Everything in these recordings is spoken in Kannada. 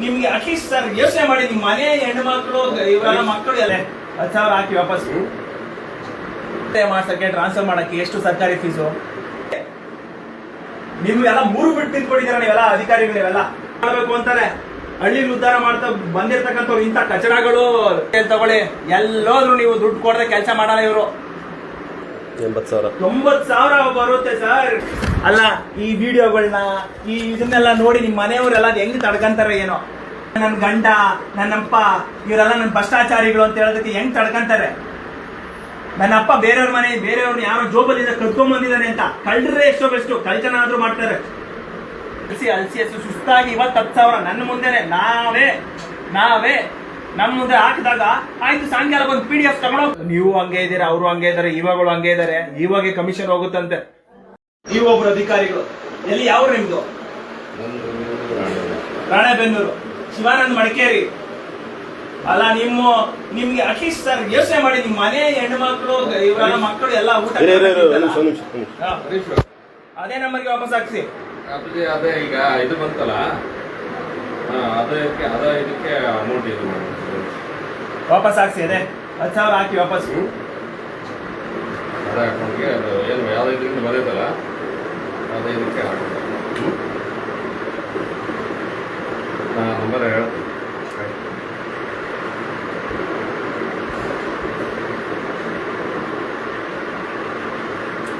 ನಿಮ್ಗೆ ಅಟ್ಲೀಸ್ಟ್ ಸರ್ ಯೋಚನೆ ಮಾಡಿ ನಿಮ್ ಮನೆ ಹೆಣ್ಣು ಮಕ್ಕಳು ಇವರೆಲ್ಲ ಮಕ್ಕಳು ಎಲ್ಲ ಹತ್ತು ಸಾವಿರ ಹಾಕಿ ವಾಪಸ್. ಮಾಡ್ಸಕ್ಕೆ ಟ್ರಾನ್ಸ್ಫರ್ ಮಾಡಕ್ಕೆ ಎಷ್ಟು ಸರ್ಕಾರಿ ಫೀಸು ನಿಮ್ಗೆಲ್ಲ ಮೂರು ಬಿಟ್ಟು ನಿಂತ್ಕೊಂಡಿದ್ದೀರ ನೀವೆಲ್ಲ ಅಧಿಕಾರಿಗಳು ಇವೆಲ್ಲ ಮಾಡ್ಬೇಕು ಅಂತಾರೆ ಹಳ್ಳಿ ಉದ್ಧಾರ ಮಾಡ್ತಾ ಬಂದಿರ್ತಕ್ಕಂಥವ್ರು ಇಂಥ ಕಚಡಗಳು ತಗೊಳ್ಳಿ. ಎಲ್ಲೋದ್ರು ನೀವು ದುಡ್ಡು ಕೊಡದೆ ಕೆಲಸ ಮಾಡಲ್ಲ ಇವರು. ಎಂಬತ್ತು ಸಾವಿರ. ತೊಂಬತ್ ಸಾವಿರ ಬರುತ್ತೆ ಸರ್. ಅಲ್ಲ, ಈ ವಿಡಿಯೋಗಳನ್ನ ಈ ಇದನ್ನೆಲ್ಲ ನೋಡಿ ನಿಮ್ ಮನೆಯವರೆಲ್ಲ ಹೆಂಗ್ ತಡ್ಕಂತಾರೆ ಏನೋ. ನನ್ನ ಗಂಡ, ನನ್ನಪ್ಪ, ಇವರೆಲ್ಲ ನನ್ ಭ್ರಷ್ಟಾಚಾರಿಗಳು ಅಂತ ಹೇಳೋದಕ್ಕೆ ಹೆಂಗ್ ತಡ್ಕಂತಾರೆ? ನನ್ನ ಅಪ್ಪ ಬೇರೆಯವ್ರ ಮನೆ ಬೇರೆಯವ್ರನ್ನ ಯಾರೋ ಜೋಬಲ್ಲಿಂದ ಕದ್ಕೊಂಡ್ ಬಂದಿದ್ದಾನೆ ಅಂತ ಕಳ್ಳರೇ ಎಷ್ಟೋ ಬೆಸ್ಟು, ಕಳ್ತನ ಆದ್ರೂ ಮಾಡ್ತಾರೆ. ಅಲ್ಸಿ ಅಲ್ಸಿ ಅಲ್ಸಿ, ಸುಸ್ತಾಗಿ ಇವತ್ತು ಹತ್ತು ಸಾವಿರ. ನನ್ನ ಮುಂದೆನೆ, ನಾವೇ ನಾವೇ. ನಮ್ಮ ಮುಂದೆ ಹಾಕಿದಾಗ ಆಯ್ತು ಸಾಯಂಕಾಲ ಬಂದು ಪಿ ಡಿ ಎಫ್ ತಗೊಂಡು ನೀವು ಹಂಗೆ ಇದ್ದೀರಾ ಅವರು ಹಂಗೆ ಇದ್ದಾರೆ ಇವಾಗಳು ಹಂಗೆ ಇದ್ದಾರೆ. ಇವಾಗೆ ಕಮಿಷನ್ ಹೋಗುತ್ತಂತೆ. ನೀವು ಒಬ್ರು ಅಧಿಕಾರಿಗಳು. ಎಲ್ಲಿ ಯಾವ ನಿಮ್ದು? ರಾಣೆಬೆನ್ನೂರು. ಶಿವಾನಂದ್ ಮಡಿಕೇರಿ. ಅಲ್ಲ ನಿಮ್ಮ ನಿಮ್ಗೆ ಅಟ್ಲೀಸ್ಟ್ ಸರ್ ಯೋಚನೆ ಮಾಡಿ ನಿಮ್ ಮನೆ ಹೆಣ್ಣು ಮಕ್ಕಳು ಇವರೆಲ್ಲ ಮಕ್ಕಳು ಎಲ್ಲ ಊಟ. ಅದೇ ನಂಬರ್ಗೆ ವಾಪಸ್ ಹಾಕ್ಸಿ. ಅದೇ ಅದೇ ಈಗ ಇದು ಬಂತಲ್ಲ? ಅದಕ್ಕೆ ಅದ ಇದಕ್ಕೆ ಅಮೌಂಟ್ ಇದು ಮಾಡಿ. ವಾಪಸ್ ಹಾಕ್ಸಿ ಅದೇ ಹತ್ತು ಸಾವಿರ ಹಾಕಿ ವಾಪಸ್. ಅದೇ ಅಕೌಂಟ್ಗೆ ಅದು ಏನು ಯಾವುದೇ ಇದರಿಂದ ಅದೇ ಇದಕ್ಕೆ ಹಾ ನಂಬರ್ ಹೇಳ್ತೀನಿ.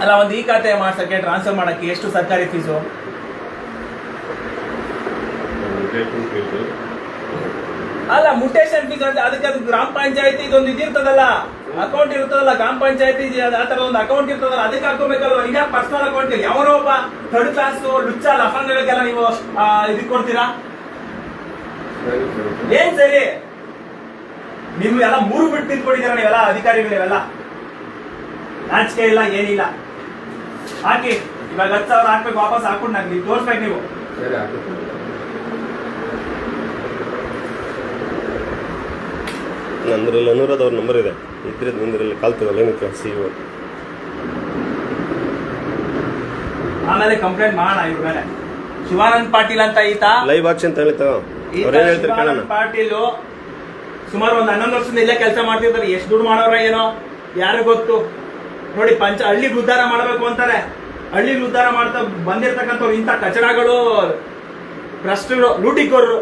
ಅಲ್ಲ ಒಂದು ಈ ಖಾತೆ ಮಾಡ್ಸಕ್ಕೆ ಟ್ರಾನ್ಸ್ಫರ್ ಮಾಡಕ್ಕೆ ಎಷ್ಟು ಸರ್ಕಾರಿ ಫೀಸು ಅಲ್ಲ ಮುಟೇಶನ್ ಫೀಸ್ ಅಂತ ಅದಕ್ಕೆ ಅದು ಗ್ರಾಮ ಪಂಚಾಯತಿ ಇದೊಂದು ಇದಿರ್ತದಲ್ಲ. ಅಕೌಂಟ್ ಇರ್ತದಲ್ಲ, ಗ್ರಾಮ ಪಂಚಾಯತಿ ಆತರ ತರ ಒಂದು ಅಕೌಂಟ್ ಇರ್ತದಲ್ಲ, ಅದಕ್ಕೆ ಹಾಕೋಬೇಕಲ್ವ ಈಗ ಪರ್ಸನಲ್ ಅಕೌಂಟ್ ಯಾವನೋ ಒಬ್ಬ ಥರ್ಡ್ ಕ್ಲಾಸ್ ಲುಚ್ಚ ಲಫಂಗಳಿಗೆಲ್ಲ ನೀವು ಇದು ಕೊಡ್ತೀರಾ? ಏನ್ ಸರಿ? ನಿಮ್ ಎಲ್ಲ ಮೂರು ಬಿಟ್ಟು ನಿಂತ್ಕೊಂಡಿದ್ದೀರ ನೀವೆಲ್ಲ, ಅಧಿಕಾರಿಗಳು ನೀವೆಲ್ಲ? ನಾಚಿಕೆ ಇಲ್ಲ, ಏನಿಲ್ಲ. ಹಾಕಿ, ಇವಾಗ ಹತ್ತು ಸಾವಿರ ಹಾಕ್ಬೇಕು, ವಾಪಸ್ ಹಾಕೊಂಡು ನಂಗೆ, ನೀವು ತೋರಿಸ್ಬೇಕು ನೀವು ಸರಿ ಆಗ್ತದೆ ನಂದ್ರಲ್ಲಿ ಅನುರಾಧ ಅವ್ರ ನಂಬರ್ ಇದೆ. ಇದ್ರೆ ನಿಂದ್ರಲ್ಲಿ ಕಾಲ್ ತಗೊಳ್ಳಿ ಏನಕ್ಕೆ? ಸಿ ಆಮೇಲೆ ಕಂಪ್ಲೇಂಟ್ ಮಾಡೋಣ ಇವ್ರ ಮೇಲೆ. ಶಿವಾನಂದ್ ಪಾಟೀಲ್ ಅಂತ ಈತ. ಲೈವ್ ಆಕ್ಷನ್ ಈತ ಅವ್ರು ಏನು ಹೇಳ್ತಾರೆ ಕೇಳೋಣ. ಪಾಟೀಲ್ ಸುಮಾರು ಒಂದು ಹನ್ನೊಂದು ವರ್ಷದಿಂದ ಇಲ್ಲೇ ಕೆಲಸ ಮಾಡ್ತಿರ್ತಾರೆ ಎಷ್ಟು ದುಡ್ಡು ಮಾಡೋರ ಏನೋ ಯಾರು ಗೊತ್ತು? ನೋಡಿ ಪಂಚ ಹಳ್ಳಿಗೆ ಉದ್ಧಾರ ಮಾಡಬೇಕು ಅಂತಾರೆ. ಹಳ್ಳಿಗೆ ಉದ್ಧಾರ ಮಾಡ್ತಾ ಬಂದಿರ್ತಕ್ಕಂಥವ್ರು ಇಂಥ ಕಚಡಗಳು ಭ್ರಷ್ಟರು ಲೂಟಿಕೋರರು.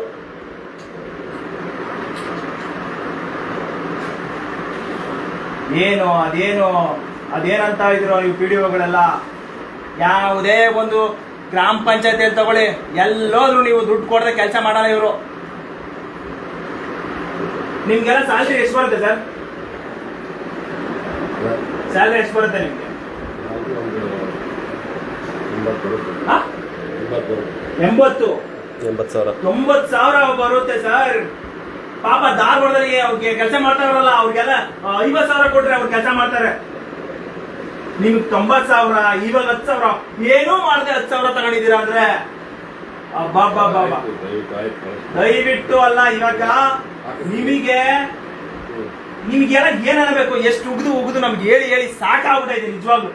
ಏನು ಅದೇನು ಅದೇನಂತ ಇದ್ರು ಈ ಒಗಳೆಲ್ಲ. ಯಾವುದೇ ಒಂದು ಗ್ರಾಮ ಪಂಚಾಯತಿಯಲ್ಲಿ ತಗೊಳ್ಳಿ ಎಲ್ಲೋದ್ರು ನೀವು ದುಡ್ಡು ಕೊಡದೆ ಕೆಲಸ ಮಾಡಲ್ಲ ಇವರು. ನಿಮ್ಗೆಲ್ಲ ಸ್ಯಾಲ್ರಿ ಎಷ್ಟು ಬರುತ್ತೆ ಸರ್? ಸ್ಯಾಲ್ರಿ ಎಷ್ಟು ಬರುತ್ತೆ ನಿಮ್ಗೆ? ಎಂಬತ್ತು. ಎಂಬತ್ತು ಸಾವಿರ. ತೊಂಬತ್ತು ಸಾವಿರ ಬರುತ್ತೆ ಸರ್. ಪಾಪ ಧಾರವಾಡದಲ್ಲಿ ಅವ್ರಿಗೆ ಕೆಲಸ ಮಾಡ್ತಾರಲ್ಲ ಅವ್ರಿಗೆಲ್ಲ ಐವತ್ ಸಾವಿರ ಕೊಟ್ರೆ ಅವ್ರು ಕೆಲಸ ಮಾಡ್ತಾರೆ. ನಿಮ್ಗೆ ತೊಂಬತ್ ಸಾವಿರ ಇವಾಗ ಹತ್ತು ಸಾವಿರ ಏನೂ ಮಾಡದೆ ಹತ್ತು ಸಾವಿರ ತಗೊಂಡಿದ್ದೀರಾ ಅಂದ್ರೆ? ಅಬ್ಬಾ ಬಾಬಾ ದಯವಿಟ್ಟು ಅಲ್ಲ ಇವಾಗ ನಿಮಗೆ ನಿಮ್ಗೆಲ್ಲ ಏನ್ ಅನ್ಬೇಕು ಎಷ್ಟು ಉಗ್ದು ಉಗ್ದು ನಮ್ಗೆ ಹೇಳಿ ಹೇಳಿ ಸಾಕಾಗ್ಬಿಟ್ಟೈತೆ ನಿಜವಾಗ್ಲು.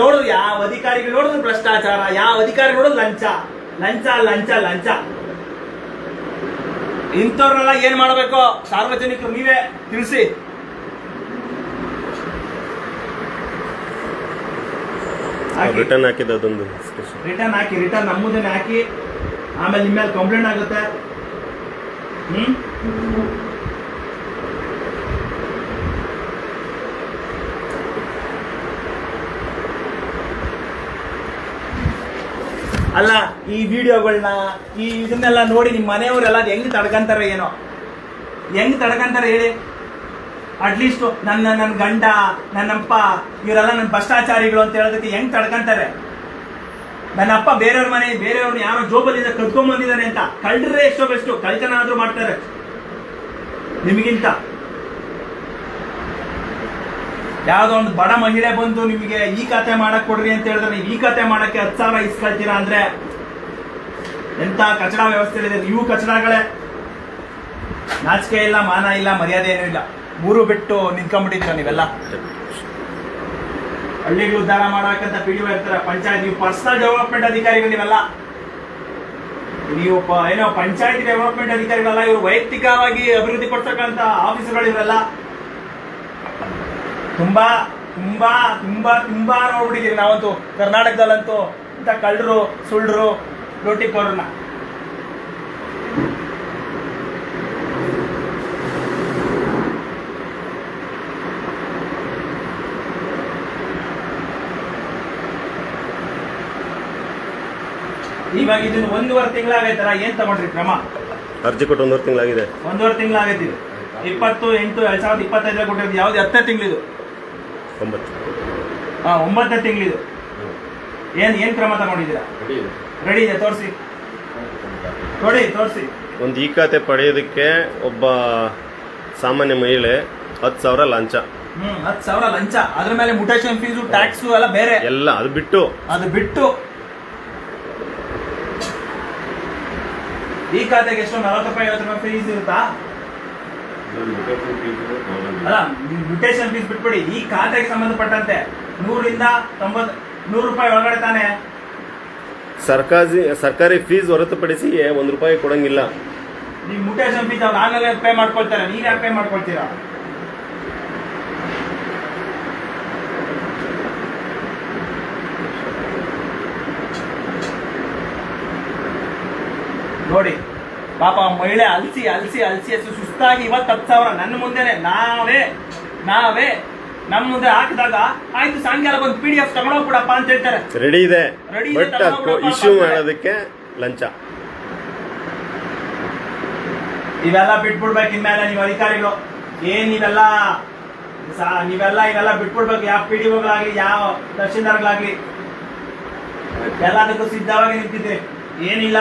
ನೋಡಿದ್ರು ಯಾವ ಅಧಿಕಾರಿಗಳು ನೋಡಿದ್ರು ಭ್ರಷ್ಟಾಚಾರ ಯಾವ ಅಧಿಕಾರಿ ನೋಡಿದ್ರು ಲಂಚ. ಲಂಚ ಲಂಚ ಲಂಚ. ಇಂಥವ್ರನ್ನೆಲ್ಲ ಏನ್ ಮಾಡಬೇಕು? ಸಾರ್ವಜನಿಕರು ನೀವೇ ತಿಳಿಸಿ. ರಿಟರ್ನ್ ಹಾಕಿದ್ದು ಅದೊಂದು ರಿಟರ್ನ್ ಹಾಕಿ ರಿಟರ್ನ್ ನಮ್ಮದನ್ನ ಹಾಕಿ ಆಮೇಲೆ ನಿಮ್ಮ ಮೇಲೆ ಕಂಪ್ಲೇಂಟ್ ಆಗುತ್ತೆ. ಹ್ಮ್? ಅಲ್ಲ, ಈ ವಿಡಿಯೋಗಳನ್ನ ಈ ಇದನ್ನೆಲ್ಲ ನೋಡಿ ನಿಮ್ಮ ಮನೆಯವರೆಲ್ಲ ಅದು ಹೆಂಗ್ ತಡ್ಕಂತಾರೆ ಏನೋ. ಹೆಂಗ್ ತಡ್ಕಂತಾರೆ ಹೇಳಿ. ಅಟ್ಲೀಸ್ಟ್ ನನ್ನ ನನ್ನ ಗಂಡ, ನನ್ನಪ್ಪ, ಇವರೆಲ್ಲ ನನ್ನ ಭ್ರಷ್ಟಾಚಾರಿಗಳು ಅಂತ ಹೇಳೋದಕ್ಕೆ ಹೆಂಗ್ ತಡ್ಕಂತಾರೆ? ನನ್ನಪ್ಪ ಬೇರೆಯವ್ರ ಮನೆ, ಬೇರೆಯವ್ರನ್ನ ಯಾರೋ ಜೋಬಲ್ಲಿಂದ ಕದ್ಕೊಂಡ್ ಬಂದಿದ್ದಾರೆ ಅಂತ. ಕಳ್ರೆ ಎಷ್ಟೋ ಬೆಸ್ಟು, ಕಳ್ತನ ಆದ್ರೂ ಮಾಡ್ತಾರೆ. ನಿಮಗಿಂತ. ಯಾವ್ದೋ ಒಂದು ಬಡ ಮಹಿಳೆ ಬಂದು ನಿಮಗೆ ಈ ಕತೆ ಮಾಡಕ್ ಕೊಡ್ರಿ ಅಂತ ಹೇಳಿದ್ರೆ ಈ ಕತೆ ಮಾಡಕ್ಕೆ ಹತ್ತು ಸಾವಿರ ಇಸ್ಕೊಳ್ತೀರಾ ಅಂದ್ರೆ ಎಂತ ಕಚಡ ವ್ಯವಸ್ಥೆ ಇದೆ ಇವು ಕಚಡಗಳೇ. ನಾಚಿಕೆ ಇಲ್ಲ, ಮಾನ ಇಲ್ಲ, ಮರ್ಯಾದೆ ಏನೂ ಇಲ್ಲ. ಊರು ಬಿಟ್ಟು ನಿಂತ್ಕೊಂಡ್ಬಿಟ್ಟಿದ್ದೀರ ನೀವೆಲ್ಲ? ಹಳ್ಳಿಗಳು ಉದ್ಧಾರ ಮಾಡಬೇಕಂತ ಪಿ ಡಿ ಇರ್ತಾರೆ. ಪಂಚಾಯತ್, ನೀವು ಪರ್ಸನಲ್ ಡೆವಲಪ್ಮೆಂಟ್ ಅಧಿಕಾರಿಗಳು ನೀವೆಲ್ಲ. ನೀವು ಏನೋ ಪಂಚಾಯತ್ ಡೆವಲಪ್ಮೆಂಟ್ ಅಧಿಕಾರಿಗಳಲ್ಲ, ಇವರು ವೈಯಕ್ತಿಕವಾಗಿ ಅಭಿವೃದ್ಧಿ ಪಡ್ತಕ್ಕಂಥ ಇವರೆಲ್ಲ. ತುಂಬಾ ತುಂಬಾ ತುಂಬಾ ತುಂಬಾ ನೋಡ್ಬಿಟ್ಟಿದೀವಿ ನಾವಂತೂ ಕರ್ನಾಟಕದಲ್ಲಂತೂ ಇಂಥ ಕಳ್ಳರು ಸುಳ್ಳರು ಲೂಟಿಕೋರನ್ನ ಇವಾಗ ಇದನ್ನ ಒಂದೂವರೆ ತಿಂಗಳಾಗೈತಲ್ಲ ಏನ್ ತಗೊಂಡ್ರಿ ಕ್ರಮ? ಅರ್ಜಿ ಕೊಟ್ಟು ಒಂದೂವರೆ ತಿಂಗಳಾಗಿದೆ. ಒಂದೂವರೆ ತಿಂಗಳಾಗೈತಿ ಇಪ್ಪತ್ತು ಎಂಟು ಎರಡ್ ಸಾವಿರದ ಇಪ್ಪತ್ತೈದರ ಕೊಟ್ಟಿರೋದು ಯಾವ್ದು? ಹತ್ತನೇ ತಿಂಗಳಿದು. ಒಂಬತ್ತು. ಹಾಂ ಒಂಬತ್ತನೇ ತಿಂಗಳಿದು. ಏನು ಏನು ಕ್ರಮ ತಗೊಂಡಿದ್ದೀರಾ ರೆಡಿ ಇದೆ. ರೆಡಿ ಇದೆ ತೋರಿಸಿ. ನೋಡಿ ತೋರಿಸಿ. ಒಂದು ಈ ಖಾತೆ ಪಡೆಯೋದಕ್ಕೆ ಒಬ್ಬ ಸಾಮಾನ್ಯ ಮಹಿಳೆ ಹತ್ತು ಸಾವಿರ ಲಂಚ. ಹ್ಮ್ ಹತ್ತು ಸಾವಿರ ಲಂಚ. ಅದ್ರ ಮೇಲೆ ಮುಟೇಶನ್ ಫೀಸು ಟ್ಯಾಕ್ಸು ಎಲ್ಲ ಬೇರೆ. ಎಲ್ಲ ಅದು ಬಿಟ್ಟು. ಅದು ಬಿಟ್ಟು. ಈ ಖಾತೆಗೆ ಎಷ್ಟು ನಲವತ್ತು ರೂಪಾಯಿ ಐವತ್ತು ರೂಪಾಯಿ ಫೀಸ್ ಇರುತ್ತಾ? ಅಲ್ಲ ಮ್ಯೂಟೇಶನ್ ಫೀಸ್ ಬಿಟ್ಬಿಡಿ. ಈ ಖಾತೆಗೆ ಸಂಬಂಧಪಟ್ಟಂತೆ ನೂರಿಂದ ತೊಂಬತ್ ನೂರು ರೂಪಾಯಿ ಒಳಗಡೆ ತಾನೆ. ಸರ್ಕಾರಿ ಸರ್ಕಾರಿ ಫೀಸ್ ಹೊರತುಪಡಿಸಿ ಒಂದ್ ರೂಪಾಯಿ ಕೊಡಂಗಿಲ್ಲ. ನೀವು ಮ್ಯೂಟೇಶನ್ ಫೀಸ್ ಅವ್ರು ಆಗಲೇ ಪೇ ಮಾಡ್ಕೊಳ್ತಾರೆ. ನೀವ್ ಯಾಕೆ ಪೇ ಮಾಡ್ಕೊಳ್ತೀರಾ? ನೋಡಿ. ಪಾಪ ಮಹಿಳೆ ಅಲ್ಸಿ ಅಲ್ಸಿ ಅಲ್ಸಿ ಅಲ್ಸಿ ಸುಸ್ತಾಗಿ ಇವತ್ತು ಹತ್ತು ಸಾವಿರ ನನ್ನ ಮುಂದೆನೆ ನಾವೇ ನಾವೇ ನಮ್ಮ ಮುಂದೆ ಹಾಕಿದಾಗ ಆಯ್ತು ಸಾಯಂಕಾಲ ಬಂದು ಪಿ ಡಿ ಎಫ್ ತಗೊಂಡೋಗ್ಬಿಡಪ್ಪ ಅಂತ ಹೇಳ್ತಾರೆ. ರೆಡಿ ಇದೆ. ರೆಡಿ ಇದೆ, ಬಟ್ ಇಶ್ಯೂ. ಮಾಡೋದಕ್ಕೆ ಲಂಚ. ಇವೆಲ್ಲ ಬಿಟ್ಬಿಡ್ಬೇಕು ಇನ್ಮೇಲೆ ನೀವು ಅಧಿಕಾರಿಗಳು. ಏನ್ ನೀವೆಲ್ಲ ಸಾ- ನೀವೆಲ್ಲ ಇವೆಲ್ಲ ಬಿಟ್ಬಿಡ್ಬೇಕು ಯಾವ ಪಿ ಡಿ ಒಗಳಾಗ್ಲಿ ಯಾವ ತಹಶೀಲ್ದಾರ್ಗಳಾಗ್ಲಿ. ಎಲ್ಲದಕ್ಕೂ ಸಿದ್ಧವಾಗಿ ನಿಂತಿದ್ರಿ ಏನಿಲ್ಲ.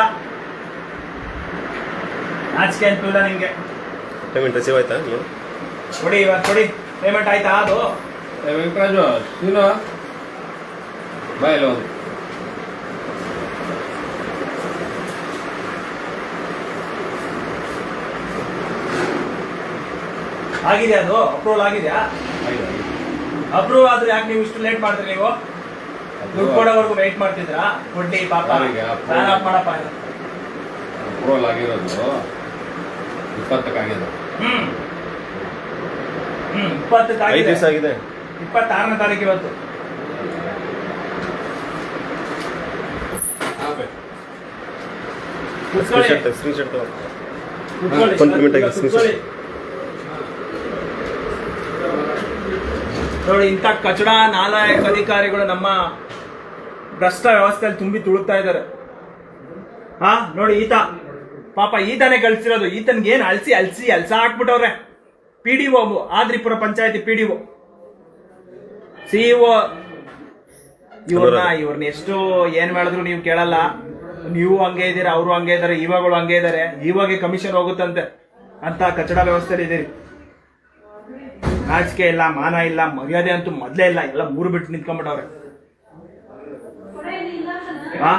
ನಾಚಿಕೆ ಅಂತೂ ನಿಮಗೆ. ಪೇಮೆಂಟ್ ರಿಸೀವ್ ಆಯ್ತಾ? ನೀವು ಕೊಡಿ ಇವಾಗ ಕೊಡಿ. ಪೇಮೆಂಟ್ ಆಯ್ತಾ? ಅದು. ಏ ವೆಂಕಟರಾಜು ನೀನು ಬಾ ಇಲ್ಲ ಒಂದು ಆಗಿದೆ ಅದು? ಅಪ್ರೂವಲ್ ಆಗಿದೆಯಾ? ಆಗಿದೆ, ಆಗಿದೆ. ಅಪ್ರೂವ್ ಆದ್ರೆ ಯಾಕೆ ನೀವು ಇಷ್ಟು ಲೇಟ್ ಮಾಡ್ತೀರಿ ನೀವು? ದುಡ್ಡು ಕೊಡೋವರೆಗೂ ವೆಯ್ಟ್ ಮಾಡ್ತಿದ್ರಾ ಕೊಡ್ಲಿ ಪಾಪ? ಫ್ಯಾನ್ ಆಫ್ ಮಾಡಪ್ಪ. ಇದು. ಅಪ್ರೂವಲ್ ಆಗಿರೋದು. ಇಪ್ಪತ್ತಕ್ಕಾಗಿದೆ. ಹ್ಮ್. ಹ್ಮ್ ಇಪ್ಪತ್ತಕ್ಕೆ ಐದು ಆಗಿದೆ ದಿವಸ ಆಗಿದೆ. ಇಪ್ಪತ್ತಾರನೇ ತಾರೀಕು ಇವತ್ತು. ಕುತ್ಕೊಳ್ಳಿ. ಸ್ಕ್ರೀನ್ ಶಾಟ್ ಸ್ಕ್ರೀನ್ ಶಾಟ್ ಕುತ್ಕೊಳ್ಳಿ. ಒಂದು payment ಆಗಿದೆ, ಕುತ್ಕೊಳ್ಳಿ. ನೋಡಿ ಇಂಥ ಕಚಡ ನಾಲಾಯಕ ಅಧಿಕಾರಿಗಳು ನಮ್ಮ ಭ್ರಷ್ಟ ವ್ಯವಸ್ಥೆಯಲ್ಲಿ ತುಂಬಿ ತುಳುತ್ತಾ ಇದ್ದಾರೆ. ಹಾ ನೋಡಿ ಈತ. ಪಾಪ ಈತನೇ ಕಳ್ಸಿರೋದು. ಈತನ್ಗೆ ಏನ್ ಅಲ್ಸಿ ಅಲ್ಸಿ ಅಲ್ಸ ಹಾಕ್ಬಿಟ್ಟವ್ರೆ. ಪಿ ಡಿ ಒ ಆದ್ರಿಪುರ ಪಂಚಾಯತಿ ಪಿ ಡಿ ಒ. ಸಿಇಒ ಇವ್ರನ್ನ ಇವ್ರನ್ನ ಎಷ್ಟು ಏನ್ ಮಾಡಿದ್ರು ನೀವು ಕೇಳಲ್ಲ. ನೀವು ಹಂಗೆ ಇದ್ದೀರಾ ಅವರು ಹಂಗೆ ಇದಾರೆ ಇವಾಗಳು ಹಂಗೆ ಇದಾರೆ ಇವಾಗೆ ಕಮಿಷನ್ ಹೋಗುತ್ತಂತೆ. ಅಂತ ಕಚಡ ವ್ಯವಸ್ಥೆಯಲ್ಲಿ ಇದೀರಿ ನಾಚಿಕೆ ಇಲ್ಲ ಮಾನ ಇಲ್ಲ ಮರ್ಯಾದೆ ಅಂತೂ ಮೊದ್ಲೇ ಇಲ್ಲ. ಎಲ್ಲ ಮೂರು ಬಿಟ್ಟು ನಿಂತ್ಕೊಂಡ್ಬಿಟ್ಟವ್ರೆ. ಆ?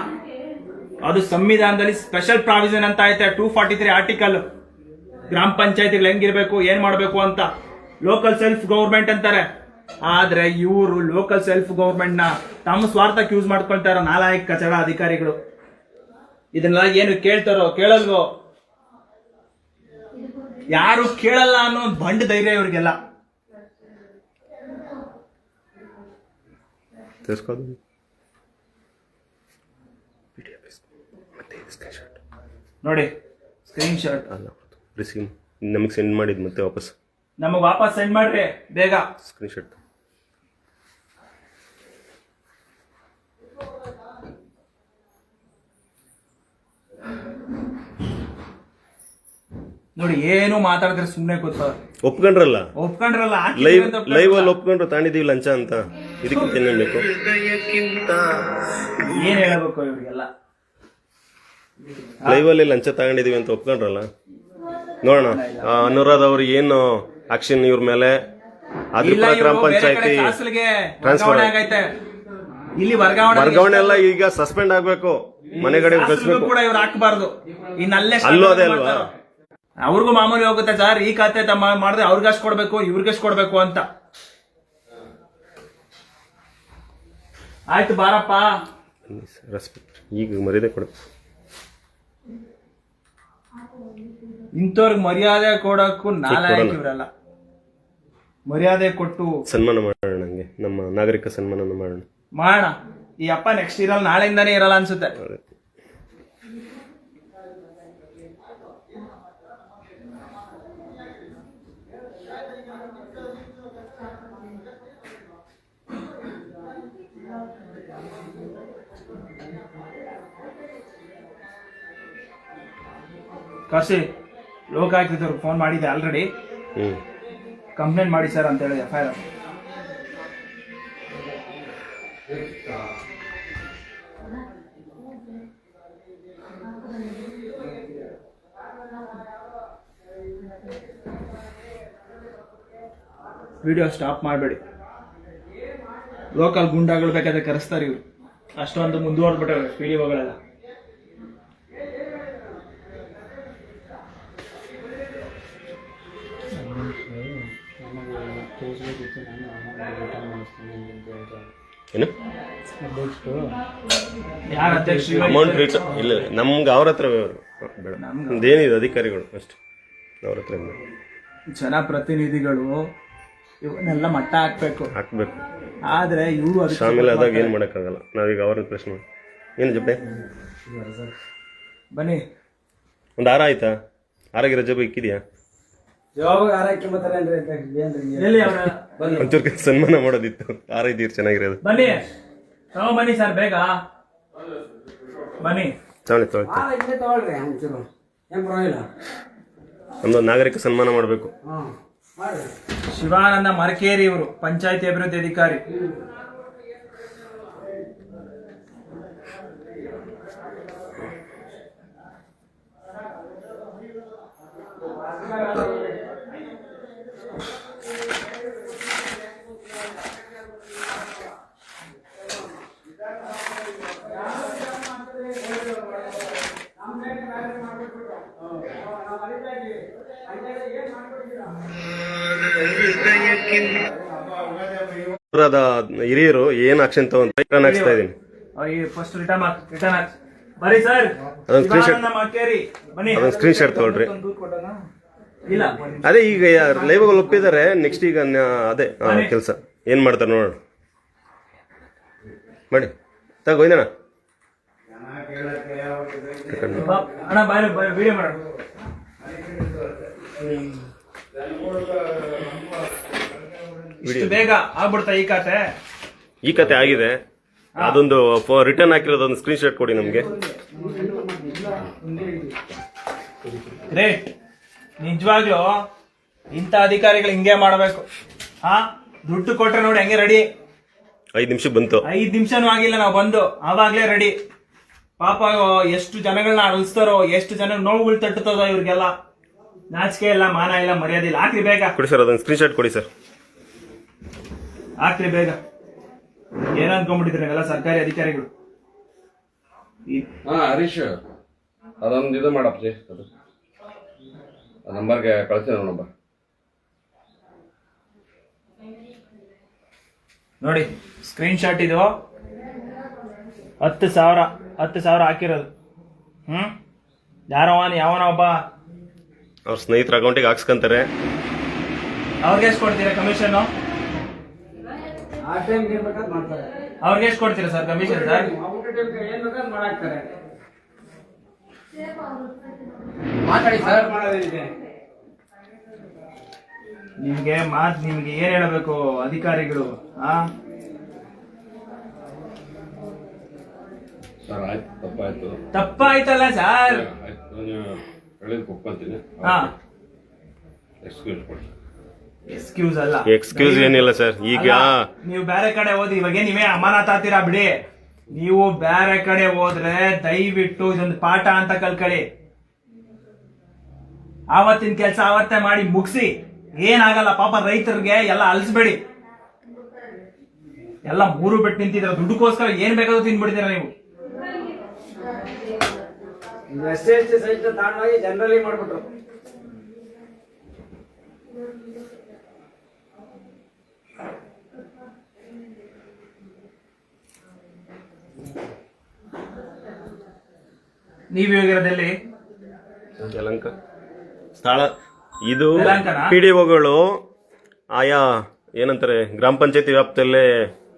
ಅದು ಸಂವಿಧಾನದಲ್ಲಿ ಸ್ಪೆಷಲ್ ಪ್ರಾವಿಷನ್ ಅಂತ ಐತೆ ಟೂ ಫಾರ್ಟಿ ತ್ರೀ ಆರ್ಟಿಕಲ್ ಗ್ರಾಮ ಪಂಚಾಯತಿಗಳು ಹೆಂಗಿರ್ಬೇಕು, ಏನ್ ಮಾಡ್ಬೇಕು ಅಂತ. ಲೋಕಲ್ ಸೆಲ್ಫ್ ಗೌರ್ಮೆಂಟ್ ಅಂತಾರೆ. ಆದ್ರೆ ಇವರು ಲೋಕಲ್ ಸೆಲ್ಫ್ ಗೌರ್ಮೆಂಟ್ನ ತಮ್ಮ ಸ್ವಾರ್ಥಕ್ಕೆ ಯೂಸ್ ಮಾಡ್ಕೊಳ್ತಾರ ನಾಲಾಯಕ್ ಕಚಡ ಅಧಿಕಾರಿಗಳು. ಇದನ್ನೆಲ್ಲ ಏನು ಕೇಳ್ತಾರೋ ಕೇಳಲ್ವೋ? ಯಾರು ಕೇಳಲ್ಲ ಅನ್ನೋ ಒಂದು ಬಂಡ್ ಧೈರ್ಯ ಇವ್ರಿಗೆಲ್ಲ ತಿರ್ಸ್ಕೋದು ಮತ್ತೆ ಸ್ಕ್ರೀನ್ ಶಾಟ್ ನೋಡಿ ಸ್ಕ್ರೀನ್ ಶಾಟ್ ಅಲ್ಲ ರಿಸೀವ್ ನಮಗೆ ಸೆಂಡ್ ಮಾಡಿದ್ ಮತ್ತೆ ವಾಪಸ್. ನಮಗೆ ವಾಪಸ್ ಸೆಂಡ್ ಮಾಡ್ರಿ ಬೇಗ. ಸ್ಕ್ರೀನ್ ಶಾಟ್ ನೋಡಿ ಏನು ಮಾತಾಡಿದ್ರೆ ಸುಮ್ಮನೆ ಗೊತ್ತಾ ಒಪ್ಕೊಂಡ್ರಲ್ಲ? ಒಪ್ಕೊಂಡ್ರಲ್ಲ ಲೈವ್ ಲೈವ್ ಅಲ್ಲಿ ಒಪ್ಕೊಂಡ್ರು ತಾಂಡಿದೀವಿ ಲಂಚ ಅಂತ. ಇದಕ್ಕೆ ಏನ್ ಹೇಳ್ಬೇಕು? ಏನ್ ಹೇಳ್ಬೇಕು ಇವ್ರಿಗೆಲ್ಲ? ಲೈವ್ ಅಲ್ಲಿ ಲಂಚ ತಗೊಂಡಿದೀವಿ ಅಂತ ಒಪ್ಕೊಂಡ್ರಲ್ಲ? ನೋಡೋಣ. ಅನುರಾಧ ಅವ್ರು ಏನು ಆಕ್ಷನ್ ಇವ್ರ ಮೇಲೆ? ಗ್ರಾಮ ಪಂಚಾಯತಿ ಟ್ರಾನ್ಸ್ಫರ್ ಇಲ್ಲಿ ವರ್ಗಾವಣೆ ವರ್ಗಾವಣೆ ಎಲ್ಲ ಈಗ ಸಸ್ಪೆಂಡ್ ಆಗ್ಬೇಕು. ಮನೆಗಡೆ ಕೂಡ ಇವ್ರು ಹಾಕಬಾರ್ದು. ಇನ್ನಲ್ಲೇ ಅಲ್ಲೂ ಅದೇ ಅಲ್ವಾ? ಅವ್ರಿಗೂ ಮಾಮೂಲಿ ಹೋಗುತ್ತೆ ಸರ್. ಈ ಖಾತೆ ತಮ್ಮ ಮಾಡಿದ್ರೆ ಅವ್ರಿಗಷ್ಟು ಕೊಡ್ಬೇಕು ಇವ್ರಿಗಷ್ಟು ಕೊಡ್ಬೇಕು ಅಂತ. ಆಯ್ತು ಬಾರಪ್ಪ. ರೆಸ್ಪೆಕ್ಟ್ ಈಗ ಮರ್ಯಾದೆ ಕೊಡ ಇಂಥವ್ರಿಗೆ ಮರ್ಯಾದೆ ಕೊಡಕ್ಕೂ ನಾಲ್ಕು ಇವರಲ್ಲ. ಮರ್ಯಾದೆ ಕೊಟ್ಟು ಸನ್ಮಾನ ಮಾಡೋಣ ನಂಗೆ. ನಮ್ಮ ನಾಗರಿಕ ಸನ್ಮಾನ ಮಾಡೋಣ. ಮಾಡೋಣ. ಈ ಅಪ್ಪ ನೆಕ್ಸ್ಟ್ ಇರಲ್ಲ ನಾಳೆಯಿಂದಾನೇ ಇರಲ್ಲ ಅನ್ಸುತ್ತೆ. ಕರ್ಸಿ ಲೋಕಾಯುಕ್ತದವ್ರಿಗೆ ಫೋನ್ ಮಾಡಿದೆ ಆಲ್ರೆಡಿ ಕಂಪ್ಲೇಂಟ್ ಮಾಡಿ ಸರ್ ಅಂತ ಹೇಳಿ F I R video stop ಮಾಡಬೇಡಿ. ಲೋಕಲ್ ಗುಂಡಾಗಳು ಬೇಕಾದ್ರೆ ಕರೆಸ್ತಾರೆ ಇವರು. ಅಷ್ಟೊಂದು ಮುಂದುವರೆದ್ಬಿಟ್ಟವೆ ವಿಡಿಯೋಗಳೆಲ್ಲ ಏನು? ಅಮೌಂಟ್ ರಿಟ ಇಲ್ಲ ನಮ್ಗೆ ಅವ್ರ ಹತ್ರ ಅವ್ರು ಬೇಡ. ನಮ್ದೇನಿದೆ ಅಧಿಕಾರಿಗಳು ಫಸ್ಟ್ ಅವ್ರ ಹತ್ರ. ಜನಪ್ರತಿನಿಧಿಗಳು ಇವನ್ನೆಲ್ಲ ಮಟ್ಟ ಹಾಕ್ಬೇಕು. ಹಾಕ್ಬೇಕು. ಆದ್ರೆ ಇವರು ಶಾಮಿಲ್ ಆದಾಗ ಏನು ಮಾಡೋಕ್ಕಾಗಲ್ಲ. ನಾವೀಗ ಅವ್ರನ್ನ ಪ್ರಶ್ನೆ ಮಾಡಿ. ಏನು ಜೊತೆ? ಬನ್ನಿ. ಒಂದು ಹಾರ ಆಯ್ತಾ? ಆರೋಗ್ಯ ರಜೆ ಇಕ್ಕಿದ್ಯಾ ಎಲ್ಲಿ ಅವ್ರ ಒಂಚೂರು ಸನ್ಮಾನ ಮಾಡೋದಿತ್ತು. ಆರೈದೀರ್ ಇದ್ದೀರಿ ಚೆನ್ನಾಗಿರೋದು. ಬನ್ನಿ. ತಗೋ ಬನ್ನಿ ಸರ್ ಬೇಗ. ಬನ್ನಿ. ಚಾವಣಿ ತೊಗೊಳ್ತಿ ಇಲ್ಲೇ ತಗೊಳ್ರಿ ಒಂಚೂರು ಏನ್ ಪರವಾಗಿಲ್ಲ. ನಮ್ದು ನಾಗರಿಕ ಸನ್ಮಾನ ಮಾಡಬೇಕು. ಮಾಡ್ರಿ. ಶಿವಾನಂದ ಮರಕೇರಿ ಇವರು ಪಂಚಾಯತಿ ಅಭಿವೃದ್ಧಿ ಅಧಿಕಾರಿ. ಊರದ ಹಿರಿಯರು ಏನ್ ಆಕ್ಷನ್ ತಗೊಂತ ರಿಟರ್ನ್ ಹಾಕ್ಸ್ತಾ ಇದೀನಿ ಫಸ್ಟ್ ರಿಟರ್ನ್ ರಿಟರ್ನ್ ಹಾಕಿ ಬರೀ ಸರ್ ಅದೊಂದು ಸ್ಕ್ರೀನ್ ಶಿವಾನಂದ ಮರಕೇರಿ ಬನ್ನಿ. ಅದೊಂದು ಸ್ಕ್ರೀನ್ ಶಾಟ್ ತಗೊಳ್ರಿ ಇಲ್ಲ. ಅದೇ ಈಗ ಲೈವ್ ಒಪ್ಪಿದ್ದಾರೆ ನೆಕ್ಸ್ಟ್ ಈಗ ನ- ಅದೇ ಕೆಲಸ. ಏನ್ ಮಾಡ್ತಾರೆ ನೋಡೋಣ ಮಾಡಿ. ತಗೋ ಇದಣ್ಣ ಬಾ, ಅಣ್ಣ ಬಾಯ್ ವಿಡಿಯೋ ಮಾಡೋಣ. ಇಷ್ಟು ಬೇಗ ಆಗ್ಬಿಡ್ತಾ ಈ ಕತೆ? ಈ ಕತೆ ಆಗಿದೆ. ಅದೊಂದು ರಿಟರ್ನ್ ಹಾಕಿರೋದೊಂದು ಸ್ಕ್ರೀನ್ ಶಾಟ್ ಕೊಡಿ ನಮ್ಗೆ. ಗ್ರೇಟ್. ನಿಜವಾಗ್ಲೂ ಇಂಥ ಅಧಿಕಾರಿಗಳು ಹಿಂಗೆ ಮಾಡಬೇಕು. ಹಾ? ದುಡ್ಡು ಕೊಟ್ರೆ ನೋಡಿ ಹಂಗೆ ರೆಡಿ ಐದು ನಿಮಿಷ ಬಂತು. ಐದು ನಿಮಿಷನೂ ಆಗಿಲ್ಲ ನಾವು ಬಂದು. ಆವಾಗ್ಲೇ ರೆಡಿ ಪಾಪ ಎಷ್ಟು ಜನಗಳನ್ನ ಅಳಿಸ್ತಾರೋ ಎಷ್ಟು ಜನ ನೋವುಗಳು ತಟ್ಟುತ್ತದೋ ಇವ್ರಿಗೆಲ್ಲ. ನಾಚಿಕೆ ಇಲ್ಲ ಮಾನ ಇಲ್ಲ ಮರ್ಯಾದೆ ಇಲ್ಲ. ಹಾಕ್ರಿ ಬೇಗ. ಕೊಡಿ ಸರ್ ಅದೊಂದು ಸ್ಕ್ರೀನ್ ಶಾಟ್ ಕೊಡಿ ಸರ್. ಹಾಕ್ರಿ ಬೇಗ. ಏನೋ ಅನ್ಕೊಂಡ್ಬಿಟ್ಟಿದ್ರಿ ಎಲ್ಲ ಸರ್ಕಾರಿ ಅಧಿಕಾರಿಗಳು. ಈ- ಹಾ ಹರೀಶ್ ಅದೊಂದು ಇದು ಮಾಡಪ್ಪ ಅದು ಆ ನಂಬರ್ಗೆ ಕಳಿಸಿ ನಂಬರ್ ನೋಡಿ ಸ್ಕ್ರೀನ್ ಶಾಟ್ ಇದು. ಹತ್ತು ಸಾವಿರ ಹತ್ತು ಸಾವಿರ ಹಾಕಿರೋದು. ಹ್ಞೂ ಯಾರೋ ಯಾವನ ಒಬ್ಬ? ಅವ್ರ ಸ್ನೇಹಿತರ ಅಕೌಂಟಿಗೆ ಹಾಕ್ಸ್ಕೊಂತಾರೆ. ಅವ್ರಿಗೆ ಎಷ್ಟು ಕೊಡ್ತೀರಾ ಕಮಿಷನ್ ಆ ಏನ್ ಮಾಡ್ತಾರೆ. ಅವ್ರಿಗೆ ಎಷ್ಟು ಕೊಡ್ತೀರಾ ಸರ್ ಕಮಿಷನ್ ಸರ್? ಏನ್ ಮಾಡಾಕ್ತಾರೆ ಮಾತಾಡಿ ಸರ್. ಮಾಡೋದೇನಿದೆ ನಿಮ್ಗೆ ಮಾತ್ ನಿಮ್ಗೆ ಏನ್ ಹೇಳಬೇಕು ಅಧಿಕಾರಿಗಳು ಆ? ಸರ್ ಆಯ್ತು ತಪ್ಪಾಯ್ತು. ತಪ್ಪಾಯ್ತಲ್ಲ ಸರ್? ಆಯ್ತು ನೀವು ಹೇಳಿದ್ ಒಪ್ಕೊಂತೀನಿ ಹಾ. ಎಕ್ಸ್ಕ್ಯೂಸ್ ಕೊಡಿ ಎಕ್ಸ್ಕ್ಯೂಸ್ ಅಲ್ಲ. ಎಕ್ಸ್ಕ್ಯೂಸ್ ಏನಿಲ್ಲ ಸರ್ ಈಗ ನೀವು ಬೇರೆ ಕಡೆ ಹೋದ್ರೆ. ಇವಾಗ ನೀವೇ ಅಮಾನತ್ ಆಗ್ತೀರಾ ಬಿಡಿ. ನೀವು ಬೇರೆ ಕಡೆ ಹೋದ್ರೆ ದಯವಿಟ್ಟು ಇದೊಂದು ಪಾಠ ಅಂತ ಕಲ್ಕಳಿ. ಆವತ್ತಿನ ಕೆಲಸ ಆವತ್ತೇ ಮಾಡಿ ಮುಗಿಸಿ. ಏನಾಗಲ್ಲ ಪಾಪ ರೈತರಿಗೆ ಎಲ್ಲ ಅಲ್ಸ್ಬೇಡಿ. ಎಲ್ಲ ಮೂರು ಬಿಟ್ಟು ನಿಂತಿದ್ರ ದುಡ್ಡುಗೋಸ್ಕರ ಏನ್ ಬೇಕಾದ್ರೂ ತಿನ್ಬಿಡ್ತೀರಾ ನೀವು? ಎಸ್ ಎಸ್ ಟಿ ಸಹಿತ ತಗೊಂಡೋಗಿ ಜನರಲಿ ಮಾಡ್ಬಿಟ್ರು. ನೀವ್ ಇವಾಗಿರೋದಲ್ಲಿ ಯಲಂಕ. ಸ್ಥಳ. ಇದು? ಪಿ ಡಿ ಒಗಳು ಆಯಾ ಏನಂತಾರೆ ಗ್ರಾಮ ಪಂಚಾಯತಿ ವ್ಯಾಪ್ತಿಯಲ್ಲೇ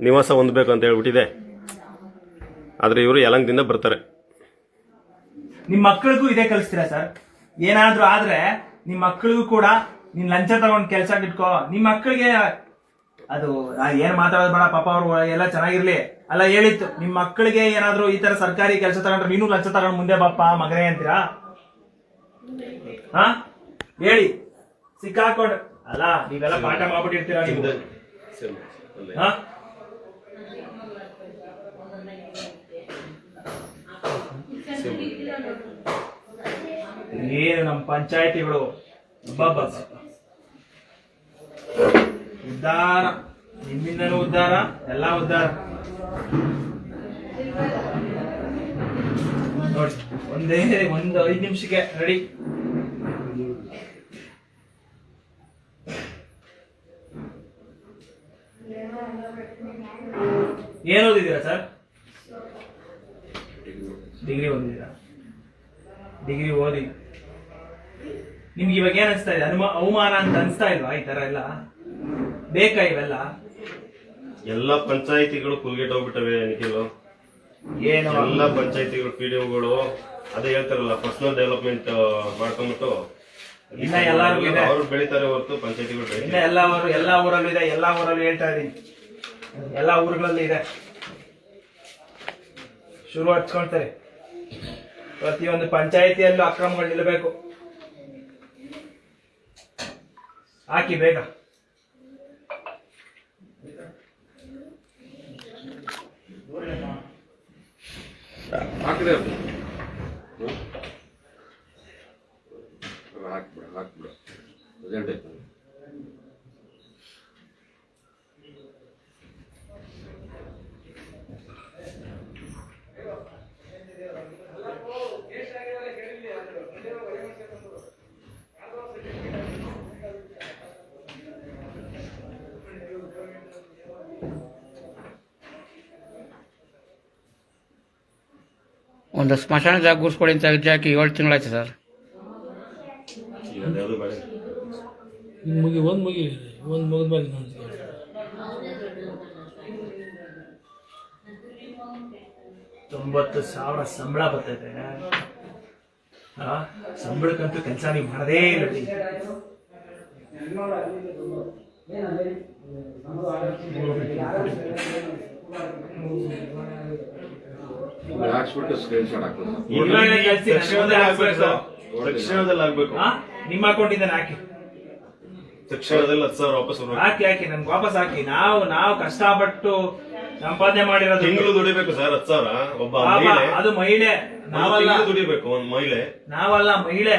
ನಿವಾಸ ಹೊಂದಬೇಕು ಅಂತ ಹೇಳ್ಬಿಟ್ಟಿದೆ. ಆದ್ರೆ ಇವರು ಯಲಂಕದಿಂದ ಬರ್ತಾರೆ. ನಿಮ್ ಮಕ್ಕಳಿಗೂ ಇದೇ ಕಲಿಸ್ತೀರಾ ಸರ್? ಏನಾದ್ರೂ ಆದ್ರೆ ನಿಮ್ ಮಕ್ಕಳಿಗೂ ಕೂಡ ನೀನ್ ಲಂಚ ತಗೊಂಡ್ ಕೆಲ್ಸ ಇಟ್ಕೋ. ನಿಮ್ ಮಕ್ಕಳಿಗೆ ಅದು ಏನ್ ಮಾತಾಡೋದು ಬೇಡ ಪಾಪ ಅವ್ರು ಎಲ್ಲ ಚೆನ್ನಾಗಿರ್ಲಿ. ಅಲ್ಲ ಹೇಳಿತ್ತು ನಿಮ್ ಮಕ್ಕಳಿಗೆ ಏನಾದ್ರು ಈ ತರ ಸರ್ಕಾರಿ ಕೆಲಸ ತಗೊಂಡ್ರೆ ನೀನು ಲಂಚ ತಗೊಂಡ್ ಮುಂದೆ ಬಾಪ ಮಗನೇ ಅಂತೀರಾ? ಹಾ? ಹೇಳಿ. ಸಿಕ್ಕಾಕೊಂಡ್. ಅಲ್ಲ ನೀವೆಲ್ಲ ಪಾಠ ಮಾಡ್ಬಿಟ್ಟಿರ್ತೀರಾ ನಿಮ್ದು. ಹಾ? ಏನು ನಮ್ಮ ಪಂಚಾಯತಿಗಳು? ಉದ್ಧಾರ ನಿಮ್ಮಿಂದನೂ ಉದ್ಧಾರ ಎಲ್ಲ ಉದ್ಧಾರ ನೋಡಿ, ಒಂದೇ, ಒಂದು ಐದು ನಿಮಿಷಕ್ಕೆ ರೆಡಿ ಏನ್ ಓದಿದ್ದೀರಾ ಸರ್? ಡಿಗ್ರಿ ಓದಿದ್ದೀರಾ? ಡಿಗ್ರಿ ಓದಿ. ನಿಮ್ಗೆ ಇವಾಗ ಏನ್ ಅನಿಸ್ತಾ ಇದೆ? ಅನುಮ ಅವಮಾನ ಅಂತ ಅನಿಸ್ತಾ ಇಲ್ವಾ ಈ ತರ ಎಲ್ಲ? ಬೇಕಾ ಇವೆಲ್ಲ? ಎಲ್ಲ ಪಂಚಾಯಿತಿಗಳು ಕುಲ್ಗೆಟ್ ಹೋಗ್ಬಿಟ್ಟವೆ ನಿಖಿಲ್. ಏನು? ಎಲ್ಲ ಪಂಚಾಯಿತಿಗಳು ಪಿ ಡಿ ಒಗಳು. ಅದೇ ಹೇಳ್ತಾರಲ್ಲ ಪರ್ಸನಲ್ ಡೆವಲಪ್ಮೆಂಟ್ ಮಾಡ್ಕೊಂಡ್ಬಿಟ್ಟು ಇನ್ನ ಎಲ್ಲಾರ್ಗೂ ಇದೆ. ಅವ್ರು ಬೆಳಿತಾರೆ ಹೊರತು ಪಂಚಾಯತಿಗಳು ಇನ್ನ ಎಲ್ಲ ಊರು ಎಲ್ಲ ಊರಲ್ಲೂ ಇದೆ ಎಲ್ಲ ಊರಲ್ಲೂ ಹೇಳ್ತಾ ಇದೀನಿ. ಎಲ್ಲ ಊರುಗಳಲ್ಲಿ ಇದೆ. ಶುರು ಹಚ್ಕೊಳ್ತಾರೆ. ಪ್ರತಿಯೊಂದು ಪಂಚಾಯತಿಯಲ್ಲೂ ಅಕ್ರಮಗಳು ನಿಲ್ಲಬೇಕು. ಹಾಕಿ ಬೇಗ. ಹ್ಮ್? ಹಾಕ್ಬಿಡ ಹಾಕ್ಬಿಡ. ಅರ್ಜೆಂಟ್ ಐತೆ ಒಂದು ಸ್ಮಶಾನದಾಗ ಗುರ್ಸ್ಕೊಡಿ ಅಂತ ಅರ್ಜಿ ಹಾಕಿ ಏಳು ತಿಂಗಳಾಯ್ತು ಸರ್? ಮುಗಿ ಒಂದು ಮುಗಿ ಒಂದು ಮುಗಿದ ಮೇಲೆ ತೊಂಬತ್ತು ಸಾವಿರ ಸಂಬಳ ಬರ್ತೈತೆ. ಸಂಬಳಕ್ಕಂತೂ ಕೆಲಸ ನೀವು ಮಾಡದೇ ಇಲ್ಲ ಬಿಡಿ. ಹಾಕ್ಸ್ಬಿಟ್ಟು ಸ್ಕ್ರೀನ್ ಶಾಟ್ ಇವಾಗಲೇ ಕಳ್ಸಿ, ನಾನು ತಕ್ಷಣದಲ್ಲಿ ಸರ್ ಹಾಕ್ಬೇಕು. ತಕ್ಷಣದಲ್ಲಿ ಆಗ್ಬೇಕು ಆ? ನಿಮ್ಮ ಅಕೌಂಟಿಂದ ಹಾಕಿ. ತಕ್ಷಣದಲ್ಲಿ ಹತ್ತು ಸಾವಿರ ವಾಪಸ್ ಬರ್ಬೇಕು. ಹಾಕಿ ಹಾಕಿ ನನ್ಗೆ ವಾಪಸ್ ಹಾಕಿ. ನಾವು ನಾವು ಕಷ್ಟಪಟ್ಟು ಸಂಪಾದನೆ ಮಾಡಿರೋದು ತಿಂಗಳು ದುಡಿಬೇಕು ಸರ್ ಹತ್ತು ಸಾವಿರ. ಒಬ್ಬ ಪಾಪ, ಮಹಿಳೆ. ಅದು ಮಹಿಳೆ. ನಾವಲ್ಲ. ತಿಂಗಳು ದುಡಿಬೇಕು ಒಂದ್ ಮಹಿಳೆ. ನಾವಲ್ಲ ಮಹಿಳೆ.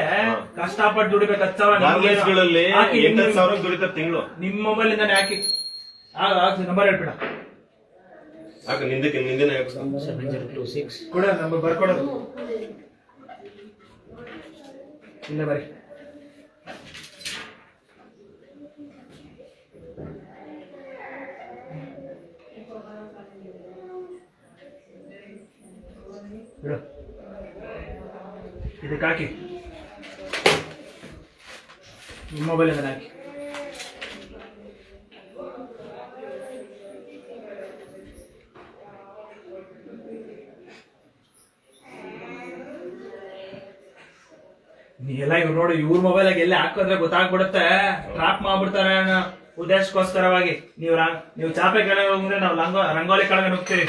ಕಷ್ಟಪಟ್ಟು ದುಡಿಬೇಕು ಹತ್ತು ಸಾವಿರ ಗಾರ್ಮೆಂಟ್ಸ್ಗಳಲ್ಲಿ ಹಾಕಿ ಎಂಟತ್ತು ನಿಮ್ಮ- ಸಾವಿರ ದುಡಿತಾರೆ ತಿಂಗಳು. ನಿಮ್ಮ ಮೊಬೈಲ್ ಇಂದಾನೆ ಹಾಕಿ ನಂಬರ್ ಹೇಳ್ಬಿಡ. ಆಗ ನಿಂದಕ್ಕೆ ನಿಂದಿನ? ಸೆವೆನ್ ಜೀರೋ ಟೂ ಸಿಕ್ಸ್ ಕೊಡ ನಂಬರ್ ಬರ್ಕೊಡೋದು ಇಲ್ಲ ಬರೀ ಇದಕ್ಕೆ ಹಾಕಿ. ಮೊಬೈಲ್ ಹಾಕಿ ನೀ ಎಲ್ಲ ಇವ್ರು ನೋಡಿ ಇವ್ರ ಮೊಬೈಲ್ ಆಗಿ ಎಲ್ಲಿ ಹಾಕಿದ್ರೆ ಗೊತ್ತಾಗ್ಬಿಡುತ್ತೆ. ಟ್ರಾಪ್ ಮಾಡ್ಬಿಡ್ತಾರೆ ಅನ್ನೋ ಉದ್ದೇಶಕ್ಕೋಸ್ಕರವಾಗಿ. ನೀವು ರಾ- ನೀವು ಚಾಪೆ ಕೆಳಗೆ ಹೋಗಿದ್ರೆ ನಾವು ಲಂಗೋ ರಂಗೋಲಿ ಕೆಳಗೆ ಹೋಗ್ತೀರಿ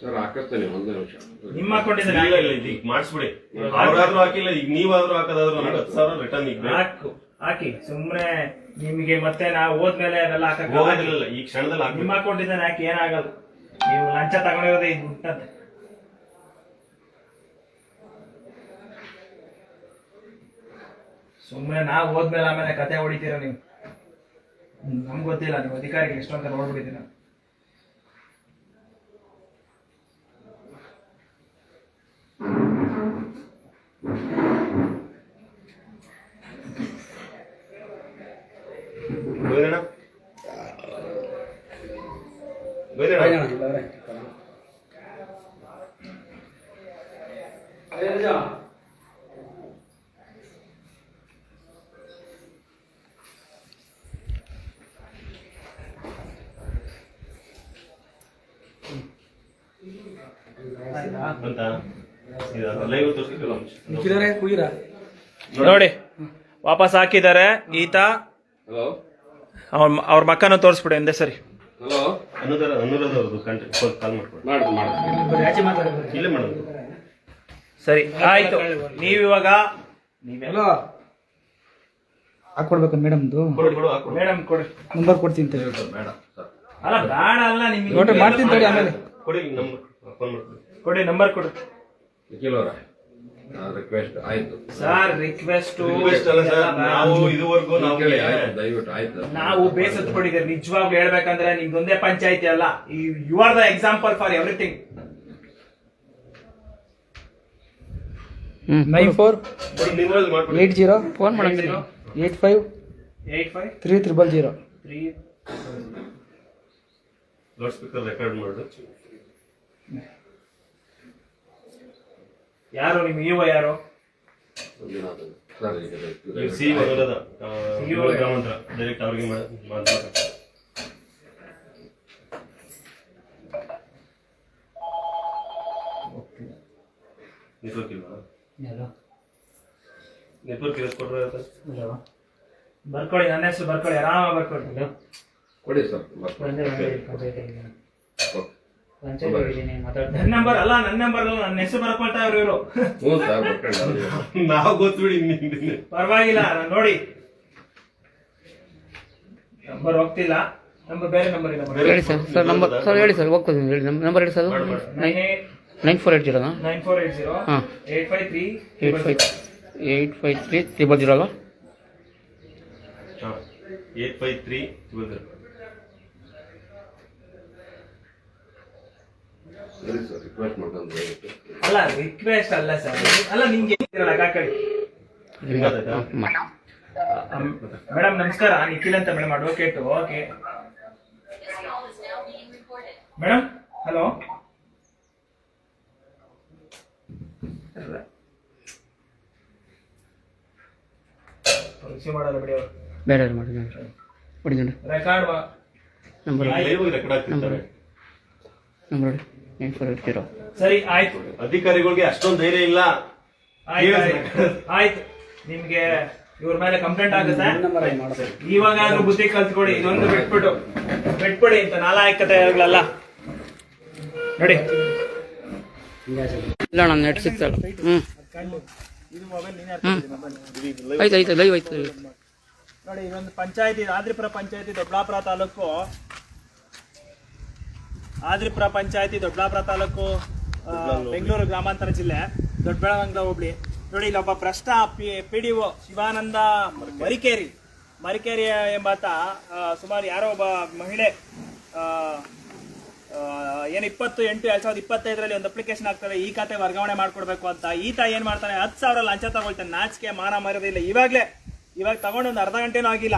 ಸರ್ ಹಾಕಿಸ್ತೇನೆ ಒಂದು ನಿಮಿಷ. ನಿಮ್ಮ ಅಕೌಂಟಿಂದ ಇಲ್ಲ ಇಲ್ಲ ಈಗ ಮಾಡಿಸ್ಬಿಡಿ. ಅವ್ರಾದ್ರೂ ಹಾಕಿಲ್ಲ ಈಗ ನೀವಾದ್ರೂ ಹಾಕೋದಾದ್ರೂ ನನಗೆ ಹತ್ತು ಸಾವಿರ ರಿಟರ್ನ್ ಈಗ. ಹಾಕು ಹಾಕಿ. ಸುಮ್ಮನೆ ನಿಮಗೆ ಮತ್ತೆ ನಾವು ಹೋದ್ಮೇಲೆ ಅದೆಲ್ಲ ಹಾಕಕ್ ಹೋಗೋದಿಲ್ಲ ಈ ಕ್ಷಣದಲ್ಲಿ ನಿಮ್ಮ ಅಕೌಂಟ್ ಅಕೌಂಟಿಂದ ಹಾಕಿ ಏನಾಗಲ್ಲ ನೀವು ಲಂಚ ತಗೊಂಡಿರೋದೇ ಇದು ಮುಟ್ಟಂತೆ ಸುಮ್ಮನೆ ನಾವು ಹೋದ್ಮೇಲೆ ಆಮೇಲೆ ಕತೆ ಹೊಡಿತೀರ ನೀವು? ನಮ್ಗೆ ಗೊತ್ತಿಲ್ಲ ನೀವು ಅಧಿಕಾರಿಗಳು ಎಷ್ಟು ಅಂತ ನೋಡ್ಬಿಟ್ಟಿದ್ದೀರ. ನೋಡಿ ವಾಪಸ್ ಹಾಕಿದ್ದಾರೆ. ಈತ ಅವ್ರ ಅವ್ರ ಮಕ್ಕನ ತೋರಿಸ್ಬಿಡಿ ಒಂದೇ ಸರಿ. ಹಲೋ ಅನುದಾನ ಅನುರಾಧ ಅವ್ರದ್ದು ಕಂಟ್ರಿ ಕಾಲ್ ಮಾಡ್ಕೊಡಿ ಮಾಡ್ದು ಮಾಡ್ದು ಆಚೆ ಮಾತಾಡೋದು ಇಲ್ಲೇ ಮಾಡೋದು ಸರಿ ಆಯ್ತು. ನೀವಿವಾಗ ಇವಾಗ ಹಾಕೊಡ್ಬೇಕು ಮೇಡಮ್ದು? ಮೇಡಮ್ ಕೊಡಿ. ನಂಬರ್ ಕೊಡ್ತೀನಿ ಅಂತ ಹೇಳಿ. ಬೇಡ ಸರ್. ಅಲ್ಲ ಬೇಡ ಅಲ್ಲ ನಿಮಗೆ ನೋಡ್ರಿ ಮಾಡ್ತೀನಿ ತಡಿ ಆಮೇಲೆ. ಕೊಡಿ ನಮ್ಮ ಫೋನ್ ಮಾಡ್ಕೊಡಿ ಕೊಡಿ ನಂಬರ್ ಕೊಡಿ. ಅವರ. ರಿಕ್ವೆಸ್ಟ್ ಆಯ್ತು. ಸರ್ ರಿಕ್ವೆಸ್ಟ್ Request ಅಲ್ಲ ಸರ್, ನಾವು ಇದುವರೆಗೂ ನಾವು ಕೇಳಿ ಆಯ್ತು ದಯವಿಟ್ಟು ಆಯ್ತು ನಾವು ಬೇಸತ್ ಕೊಡಿದ್ರೆ ನಿಜವಾಗ್ಲೂ ಹೇಳ್ಬೇಕಂದ್ರೆ ನಿಮ್ದೊಂದೇ ಪಂಚಾಯತಿ ಅಲ್ಲ you are the example for everything nine four eight zero phone ಮಾಡಿ eight five eight five three triple zero three loud speaker record ಮಾಡು ಯಾರು ನಿಮ್ ಇವ ಯಾರು? ಸಿ ಸಿ ಅನುರಾಧ ಗ್ರಾಮಾಂತರ ಡೈರೆಕ್ಟ್ ಅವ್ರಿಗೆ ಮಾತಾಡ ನೆಟ್ವರ್ಕ್ ಇಲ್ವಾ ನೆಟ್ವರ್ಕ್ ಇರೋದು ಕೊಡ್ರೆ? ಬರ್ಕೊಳ್ಳಿ ನನ್ನ ಹೆಸರು ಬರ್ಕೊಳ್ಳಿ ಆರಾಮ ಬರ್ಕೊಳ್ಳಿ ಕೊಡಿ ಸರ್ ನನ್ನ ನಂಬರ್ ಅಲ್ಲ ನನ್ನ ನಂಬರ್ ಅಲ್ಲ ನನ್ನ ಹೆಸರು ಬರ್ಕೊಳ್ತಾ ಇವ್ರು. ಹ್ಞೂ ಸರ್ ನಾವು ಗೊತ್ತು ಬಿಡಿ ಪರವಾಗಿಲ್ಲ ನಾನ್ ನೋಡಿ. ನಂಬರ್ ಹೋಗ್ತಿಲ್ಲ. ನಂಬರ್ ಬೇರೆ ನಂಬರ್ ಇಲ್ಲ ಹೇಳಿ ಸರ್ ಸರ್ ನಂಬರ್ ಸರ್ ಹೇಳಿ ಸರ್ ಹೋಗ್ತೀನಿ ಹೇಳಿ. ನಮ್ಮ ನಂಬರ್ ಹೇಳಿ sir nine nine four eight ಜೀರೋನಾ? Nine four eight zero ಹಾಂ. Eight five three eight five eight five three triple zero ಅಲ್ವಾ? ಏಟ್ ಫೈವ್ ತ್ರೀ ಸರಿ ಸರ್ ರಿಕ್ವೆಸ್ಟ್ ಮಾಡ್ಕೊಂಡು ದಯವಿಟ್ಟು ಅಲ್ಲ ರಿಕ್ವೆಸ್ಟ್ ಅಲ್ಲ ಸರ್ ಅಲ್ಲ ನಿಮ್ಗೆ ಇರಲ್ಲ ಕಾಕಡಿ ಮೇಡಮ್ ನಮಸ್ಕಾರ. ನಿಖಿಲ್ ಅಂತ madam advocate okay. Madam hello receive ಮಾಡಲ್ಲ ಬಿಡಿ ಅವರು. ಮಾಡಿ record number number number zero ಸರಿ ಆಯ್ತು. ಅಧಿಕಾರಿಗಳಿಗೆ ಅಷ್ಟೊಂದು ಧೈರ್ಯ ಇಲ್ಲ. ಆಯ್ತು ಆಯ್ತು. ಆಯ್ತು. ನಿಮ್ಗೆ ಇವ್ರ ಮೇಲೆ ಕಂಪ್ಲೇಂಟ್ ಆಗುತ್ತೆ ಇವಾಗ ಬುದ್ಧಿ ಕಲ್ತ್ಕೊಡಿ ಇದೊಂದು ಬಿಟ್ಬಿಟ್ಟು. ಬಿಟ್ಬಿಡಿ ಇಂತ ನಾಲಾಯಕತೆಗಳಲ್ಲ ನೋಡಿ. ಇಲ್ಲ ನಾನು ನೆಟ್ ಸಿಗ್ತಲ್ಲ. ಹ್ಞೂ ಇದು ಮೊಬೈಲ್ ನೀನೇ ಹ್ಞೂ ಆಯ್ತು ಆಯ್ತು ಲೈವ್ ಆಯ್ತು. ನೋಡಿ ಪಂಚಾಯತಿ ಆದ್ರಿಪುರ ಪಂಚಾಯತಿ ದೊಡ್ಡಾಪುರ ತಾಲೂಕು ಆದ್ರಿಪುರ ಪಂಚಾಯತಿ ದೊಡ್ಡಾಪುರ ತಾಲೂಕು ಬೆಂಗಳೂರು ಗ್ರಾಮಾಂತರ ಜಿಲ್ಲೆ ದೊಡ್ಡಬೆಳವಂಗ್ಲ ಹೋಬಳಿ. ನೋಡಿ ಇಲ್ಲೊಬ್ಬ ಭ್ರಷ್ಟ P D O Shivananda Marikeri. Marikeri ಎಂಬಾತ ಸುಮಾರು ಯಾರೋ ಒಬ್ಬ ಮಹಿಳೆ ಏನು ಇಪ್ಪತ್ತು ಎಂಟು ಎರಡು ಸಾವಿರದ ಇಪ್ಪತ್ತೈದರಲ್ಲಿ ಒಂದು ಅಪ್ಲಿಕೇಶನ್ ಆಗ್ತದೆ ಈ ಖಾತೆ ವರ್ಗಾವಣೆ ಮಾಡಿಕೊಡ್ಬೇಕು ಅಂತ. ಈತ ಏನು ಮಾಡ್ತಾನೆ ಹತ್ತು ಸಾವಿರ ಲಂಚ ತಗೊಳ್ತಾನೆ. ನಾಚಿಕೆ ಮಾನ ಮರದಿಲ್ಲ ಇವಾಗಲೇ ಇವಾಗ ತಗೊಂಡು ಒಂದು ಅರ್ಧ ಗಂಟೆನೂ ಆಗಿಲ್ಲ.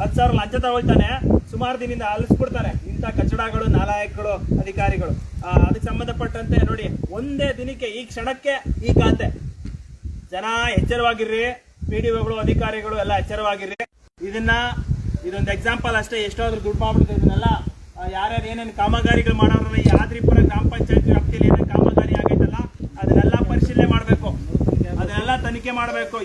ಹತ್ತು ಸಾವಿರ ಲಂಚ ತಗೊಳ್ತಾನೆ. ಸುಮಾರು ದಿನದಿಂದ ಅಲಿಸ್ಬಿಡ್ತಾನೆ ಇಂಥ ಕಚಡಗಳು, ನಾಲಾಯಕಗಳು, ಅಧಿಕಾರಿಗಳು. ಅದಕ್ಕೆ ಸಂಬಂಧಪಟ್ಟಂತೆ ನೋಡಿ, ಒಂದೇ ದಿನಕ್ಕೆ ಈ ಕ್ಷಣಕ್ಕೆ ಈ ಖಾತೆ. ಜನ ಎಚ್ಚರವಾಗಿರ್ರಿ. ಪಿ ಡಿ ಒಗಳು, ಅಧಿಕಾರಿಗಳು ಎಲ್ಲ ಎಚ್ಚರವಾಗಿರ್ರಿ. ಇದನ್ನ, ಇದೊಂದು ಎಕ್ಸಾಂಪಲ್ ಅಷ್ಟೇ. ಎಷ್ಟಾದ್ರೂ ದುಡ್ಡು ಇದನ್ನೆಲ್ಲ ಯಾರ್ಯಾರು ಏನೇನು ಕಾಮಗಾರಿಗಳು ಮಾಡೋರಲ್ಲ ಯಾದ್ರಿಪುರ ಗ್ರಾಮ ಪಂಚಾಯತ್ ವ್ಯಾಪ್ತಿಯಲ್ಲಿ ಏನೇನು ಕಾಮಗಾರಿ ಆಗೈತಲ್ಲ, ಅದನ್ನೆಲ್ಲ ಪರಿಶೀಲನೆ ಮಾಡಬೇಕು. ಅದನ್ನೆಲ್ಲ ತನಿಖೆ ಮಾಡಬೇಕು.